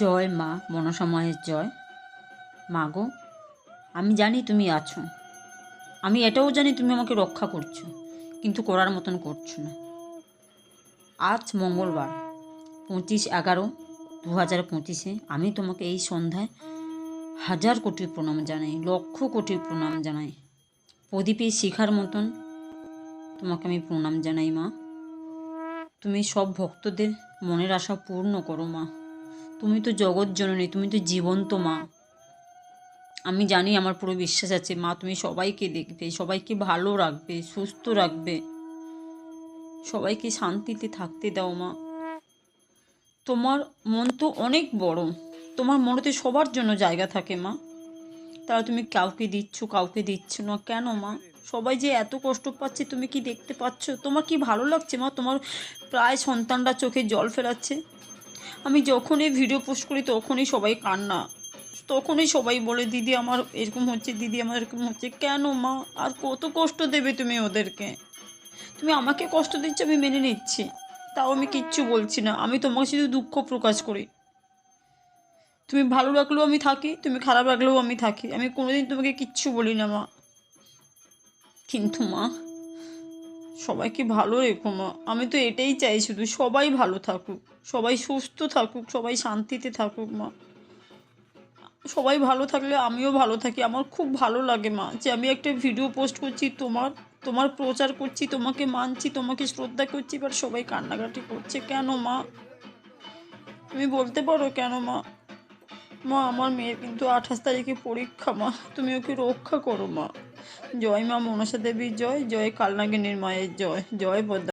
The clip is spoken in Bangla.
জয় মা মনসা মায়ের জয়। মা গো, আমি জানি তুমি আছো। আমি এটাও জানি তুমি আমাকে রক্ষা করছ, কিন্তু করার মতন করছ না। আজ মঙ্গলবার, পঁচিশ এগারো দু হাজার পঁচিশে আমি তোমাকে এই সন্ধ্যায় হাজার কোটি প্রণাম জানাই, লক্ষ কোটি প্রণাম জানাই। প্রদীপের শিখার মতন তোমাকে আমি প্রণাম জানাই মা। তুমি সব ভক্তদের মনের আশা পূর্ণ করো মা। তুমি তো জগৎ জননী, তুমি তো জীবন্ত মা। আমি জানি আমার পুরো বিশ্বাস আছে, মা তুমি সবাইকে দেখবে, সবাইকে ভালো রাখবে, সুস্থ রাখবে। সবাইকে শান্তিতে থাকতে দাও মা। তোমার মন তো অনেক বড়, তোমার মনেতে সবার জন্য জায়গা থাকে মা। তারা তুমি কাউকে দিচ্ছ কাউকে দিচ্ছ না কেন মা? সবাই যে এত কষ্ট পাচ্ছে, তুমি কি দেখতে পাচ্ছ? তোমার কি ভালো লাগছে মা? তোমার প্রায় সন্তানরা চোখে জল ফেরাচ্ছে। আমি যখনই ভিডিও পোস্ট করি, তখনই সবাই কান্না। তখনই সবাই বলে, দিদি আমার এরকম হচ্ছে, দিদি আমার এরকম হচ্ছে। কেন মা? আর কত কষ্ট দেবে তুমি ওদেরকে? তুমি আমাকে কষ্ট দিচ্ছ, আমি মেনে নিচ্ছি। তাও আমি কিচ্ছু বলছি না। আমি তোমাকে শুধু দুঃখ প্রকাশ করি। তুমি ভালো রাখলেও আমি থাকি, তুমি খারাপ রাখলেও আমি থাকি। আমি কোনোদিন তোমাকে কিচ্ছু বলি না, মা। কিন্তু মা সবাইকে ভালো রেখো মা। আমি তো এটাই চাই শুধু সবাই ভালো থাকুক, সবাই সুস্থ থাকুক, সবাই শান্তিতে থাকুক মা। সবাই ভালো থাকলে আমিও ভালো থাকি। আমার খুব ভালো লাগে মা যে আমি একটা ভিডিও পোস্ট করছি, তোমার তোমার প্রচার করছি, তোমাকে মানছি, তোমাকে শ্রদ্ধা করছি বাট সবাই কান্নাকাটি করছে। কেন মা? তুমি বলতে পারো কেন মা? মা, আমার মেয়ের কিন্তু আঠাশ তারিখে পরীক্ষা, মা। তুমি ওকে রক্ষা করো, মা। জয় মা মনসা দেবীর জয় জয় কালনাগিনীর মায়ের জয়। জয় বদ্রা